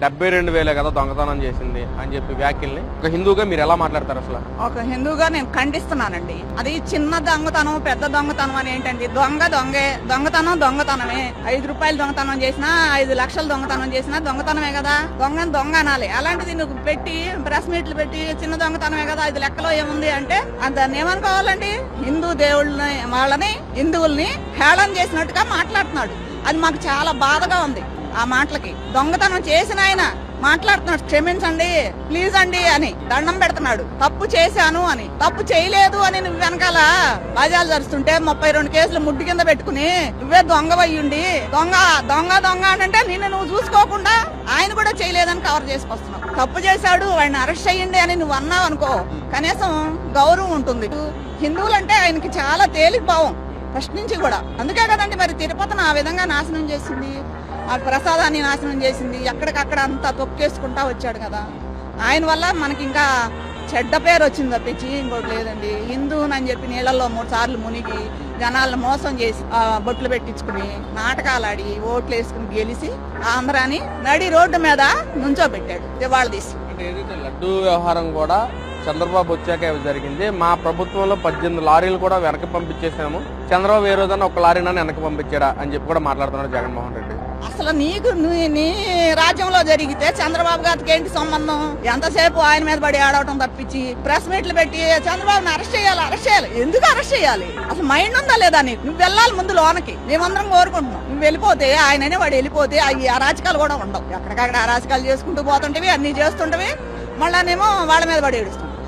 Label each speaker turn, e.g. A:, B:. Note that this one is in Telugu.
A: డెబ్బై రెండు వేలే కదా దొంగతనం చేసింది అని చెప్పి వ్యాఖ్యల్ని ఒక హిందూగా మీరు ఎలా మాట్లాడతారు అసలు?
B: ఒక హిందూగా నేను ఖండిస్తున్నానండి. అది చిన్న దొంగతనం పెద్ద దొంగతనం అని ఏంటండి? దొంగ దొంగే దొంగతనం దొంగతనమే. ఐదు రూపాయలు దొంగతనం చేసినా ఐదు లక్షలు దొంగతనం చేసినా దొంగతనమే కదా. దొంగ దొంగ అనాలి. అలాంటిది నువ్వు పెట్టి ప్రెస్ మీట్లు పెట్టి చిన్న దొంగతనమే కదా. ఐదు లెక్కలో ఏముంది అంటే దాన్ని ఏమనుకోవాలండి హిందూ దేవుళ్ళని వాళ్ళని హిందువుల్ని హేళన చేసినట్టుగా మాట్లాడుతున్నాడు. అది మాకు చాలా బాధగా ఉంది. ఆ మాటలకి. దొంగతనం చేసిన ఆయన మాట్లాడుతున్నాడు క్షమించండి ప్లీజ్ అండి అని. దండం పెడుతున్నాడు. తప్పు చేశాను అని. తప్పు చేయలేదు అని నువ్వు వెనకాల బాజాలు జరుస్తుంటే ముప్పై రెండు కేసులు ముడ్డు కింద పెట్టుకుని నువ్వే దొంగవయ్యుండి దొంగ దొంగ దొంగ అంటే నిన్ను నువ్వు చూసుకోకుండా ఆయన కూడా చేయలేదని కవర్ చేసుకొస్తున్నావు. తప్పు చేశాడు వాడిని అరెస్ట్ అయ్యండి అని నువ్వు అన్నావు అనుకో కనీసం గౌరవం ఉంటుంది. హిందువులంటే ఆయనకి చాలా తేలిక భావం. ఫస్ట్ నుంచి కూడా. అందుకే కదండి మరి తిరుపతిని ఆ విధంగా నాశనం చేసింది. ఆ ప్రసాదాన్ని నాశనం చేసింది. ఎక్కడికక్కడ అంతా తొక్కేసుకుంటా వచ్చాడు కదా. ఆయన వల్ల మనకి ఇంకా చెడ్డ పేరు వచ్చింది తప్పించి ఇంకోటి లేదండి. హిందువునని చెప్పి నీళ్ళల్లో మూడు సార్లు మునిగి జనాలను మోసం చేసి బొట్లు పెట్టించుకుని నాటకాలు ఆడి ఓట్లు వేసుకుని గెలిచి ఆంధ్రాని నడి రోడ్డు మీద నుంచో పెట్టాడు దివాళ తీసి
A: లడ్డు వ్యవహారం కూడా చంద్రబాబు వచ్చాక జరిగింది. మా ప్రభుత్వంలో పద్దెనిమిది లారీలు కూడా వెనక్కి పంపించేసాము చంద్రబాబు ఏ రోజున ఒక లారీని వెనక్కి పంపించాడా అని చెప్పి కూడా మాట్లాడుతున్నాడు జగన్మోహన్ రెడ్డి.
B: అసలు నీకు నీ- నీ రాజ్యంలో జరిగితే చంద్రబాబు గారికి ఏంటి సంబంధం? ఎంతసేపు ఆయన మీద పడి ఆడవటం తప్పించి ప్రెస్ మీట్లు పెట్టి చంద్రబాబుని అరెస్ట్ చేయాలి అరెస్ట్ చేయాలి. ఎందుకు అరెస్ట్ చేయాలి? అసలు మైండ్ ఉందా లేదా నీకు? నువ్వు వెళ్ళాలి ముందు లోనకి. మేమందరం కోరుకుంటున్నాం. నువ్వు వెళ్ళిపోతే ఆయననే వాడు వెళ్ళిపోతే అవి అరాచకాలు కూడా ఉండవు. ఎక్కడికక్కడ అరాచకాలు చేసుకుంటూ పోతుంటవి అన్ని చేస్తుంటవి మళ్ళానేమో వాళ్ళ మీద పడి ఏడుస్తాం